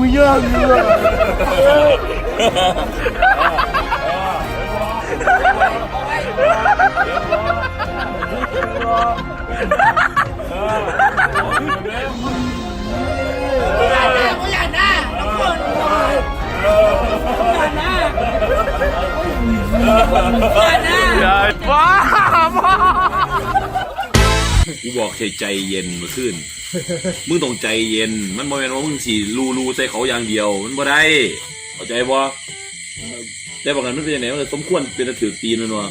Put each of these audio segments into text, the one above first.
มึงยากเลย กูบอกให้ใจเย็นมาขึ้น มึงต้องใจเย็น มันบ่แม่นว่ามึงสิรูรูใส่เขาอย่างเดียว มันบ่ได้เข้าใจบ่แต่บางครั้งมันเป็นยังไงมันสมควรเป็นตะถือตีนมันวะ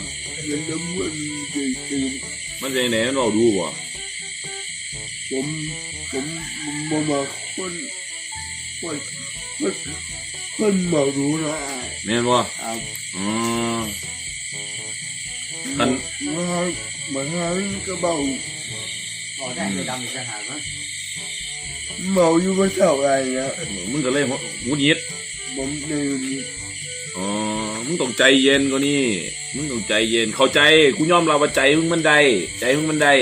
เป็นน้ำมันจริงมันเป็นยังไงมันเอาดูบ่ๆผมผมมามาคนคนคนคนมารู้นะแม่นบ่ครับอ๋อคันมามาหากระเบา อ๋อได้เลยดำอีกต่างหากมั้งเมาอยู่บนเสาอะไรนะมึงก็เลยหงุดหงิดผมในนี้อ๋อ มึงต้องใจเย็นกว่านี้มึงต้องใจเย็น เข้าใจ กูยอมรับว่าใจมึงมันได้ ใจมึงมันได้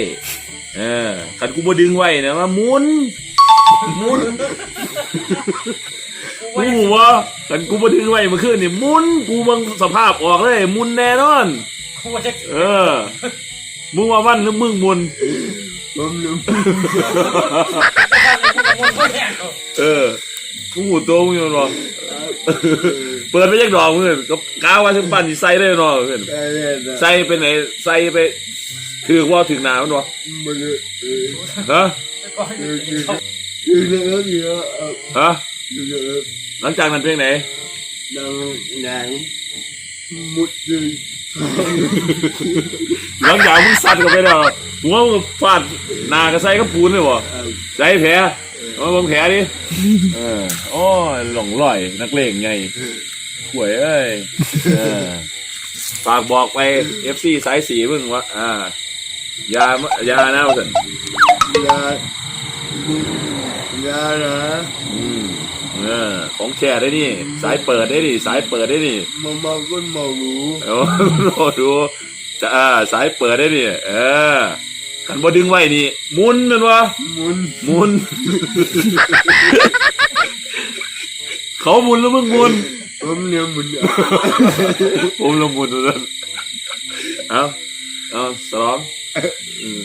เออคันกูบ่ดึงไว้นะว่าหมุนหมุนกูว่าคันกูบ่ดึงไว้เมื่อคืนนี่หมุน กูเบังสภาพออกเลยหมุนแน่นอนกูว่าจะเออ มึงว่ามันหรือมึงหมุน ผมลืมมึงไม่แห้งเออกูหูตัวมึงอยู่หรอกเปิดไปยังดอกมึงก็กาวว่าถึงปั่นสิใส่ได้หรอกเพื่อนได้เลยนะใส่ไปไหนใส่ไปถือว่าถึงหนามันวะมันเลยเออฮะก็เออคือคือเรื่องเยอะเออฮะคือเรื่องหลังจากนั้นเพลงไหนดังหนังมุดเลย หลังจากมึงสัตว์ก็ไปแล้วหัวมึงฟาดหน้ากระใส่กับปูนเลยวะใส่แผลมาเบิ่งแผลดิเออโอ้ยหลงลอย นักเลงไงหวยเอ้ยเออฝากบอกไปเอฟซีสายสีมึงว่าอ่าอย่าอย่านะว่าสันยายานะอืมเออของแช่ได้นี่ สายเปิดได้นี่ สายเปิดได้นี่ มามาก็มารู้เออรอดูจะ อ่าสายเปิดได้นี่เออขันบ่ดึงไว้นี่หมุนแมันวะมุนหมุน เขาหมุนแล้วมึงหมุน ผมเนี่ยมุนผมละหมุนแล้วเอาเอาสลองอืม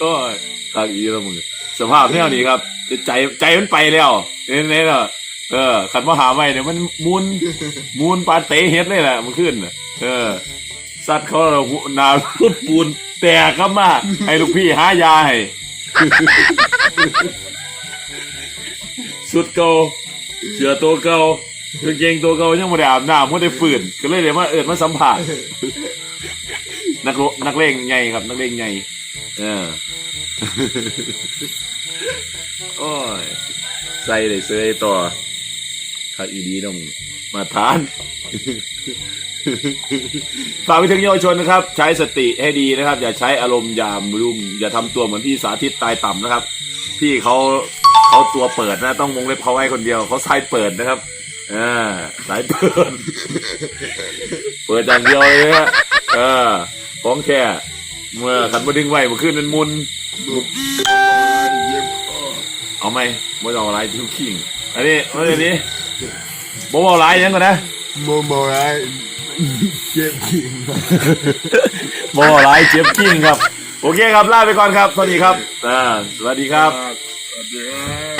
ก็ตากอีแล้วมึงสภาพแนวนี้ครับ ใจใจมันไปแล้วเนี่ยเนี่ยเนาะ เออขันมาหาไม่เนี่ยมันมุนมุนปาเตะเฮ็ดเลยแหละมันขึ้นเออ สัตว์เขาเราหนาพุดปูนแตกครับมาให้ลูกพี่หายาให้สุดเก่าเสือตัวเก่ากางเกงตัวเก่ายังไม่ได้อาบน้ำไม่ได้ฝืนก็เลยเดี๋ยวมาเอิดมาสัมผัสนักโลนักเลงไงครับ นักเลงไงเออโอ้ยใส่เลยเสยต่อ ถ้าอีดีต้องมาทานฝากไปถึงเยาวชนนะครับ ใช้สติให้ดีนะครับ อย่าใช้อารมณ์อย่ารุมอย่าทำตัวเหมือนพี่สาธิตตายต่ำนะครับ พี่เขาเขาตัวเปิดนะ ต้องวงเล็บเขาไว้คนเดียวเขาสายเปิดนะครับอ่าสายเปิด เปิดอย่างเดียวเลยฮะเออของแค่เมื่อขันมาดึงไว้มื่อคืนนั้นมุน เอาไหมบ่เอาอะไรทุกขิงอันนี้อันนี้บ่เอาอะไรยังก่อนนะโมโมไรเจ็บจริงบ่เอาอะไรเจ็บกิ้งครับ โอเคครับลาไปก่อนครับสวัสดีครับอ่าสวัสดีครับสวัสดีครับ